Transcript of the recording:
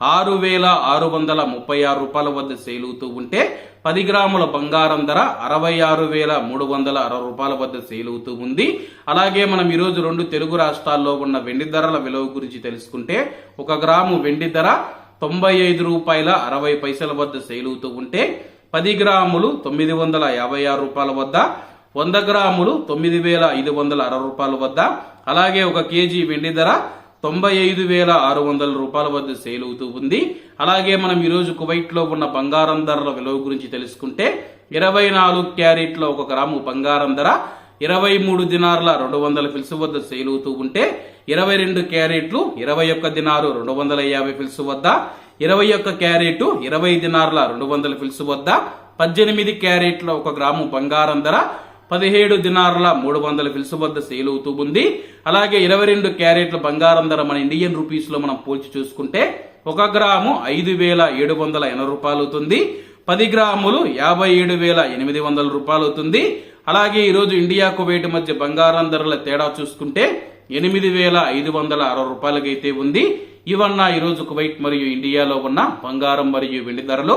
ఆరు వేల ఆరు వందల ముప్పై ఆరు రూపాయల వద్ద సేలుతూ అవుతూ ఉంటే పది గ్రాముల బంగారం ధర అరవై ఆరు వేల మూడు వందల అరవై రూపాయల వద్ద సేలుతూ ఉంది. అలాగే మనం ఈరోజు రెండు తెలుగు రాష్ట్రాల్లో ఉన్న వెండి ధరల విలువ గురించి తెలుసుకుంటే ఒక గ్రాము వెండి ధర తొంభై ఐదు రూపాయల అరవై పైసల వద్ద సేలుతూ అవుతూ ఉంటే పది గ్రాములు తొమ్మిది వందల యాభై ఆరు రూపాయల వద్ద వంద గ్రాములు తొమ్మిది వేల ఐదు వందల అరవై రూపాయల వద్ద అలాగే ఒక కేజీ వెండి ధర తొంభై ఐదు వేల ఆరు వందల రూపాయల వద్ద సేల్ అవుతూ ఉంది. అలాగే మనం ఈరోజు కువైట్లో ఉన్న బంగారం ధరల విలువ గురించి తెలుసుకుంటే ఇరవై నాలుగు క్యారెట్ల ఒక గ్రాము బంగారం ధర ఇరవై మూడు దినార్ల రెండు వందల ఫిల్స్ వద్ద సేల్ అవుతూ ఉంటే ఇరవై రెండు క్యారెట్లు ఇరవై ఒక్క దినారు రెండు వందల యాభై ఫిల్స్ వద్ద ఇరవై ఒక్క క్యారెట్ ఇరవై దినార్ల రెండు వందల ఫిల్స్ వద్ద పద్దెనిమిది క్యారెట్ల ఒక గ్రాము బంగారం ధర పదిహేడు దినార్ల మూడు వందల ఫిల్స్ వద్ద సేల్ అవుతూ ఉంది. అలాగే ఇరవై రెండు క్యారెట్ల బంగారం ధర మన ఇండియన్ రూపీస్లో మనం పోల్చి చూసుకుంటే ఒక గ్రాము ఐదు వేల ఏడు వందల ఎనభై రూపాయలు అవుతుంది. పది గ్రాములు యాభై ఏడు వేల ఎనిమిది వందల రూపాయలు అవుతుంది. అలాగే ఈరోజు ఇండియా కువైట్ మధ్య బంగారం ధరల తేడా చూసుకుంటే ఎనిమిది వేల ఐదు వందల అరవై రూపాయలకైతే ఉంది. ఇవన్న ఈరోజు కువైట్ మరియు ఇండియాలో ఉన్న బంగారం మరియు వెండి ధరలు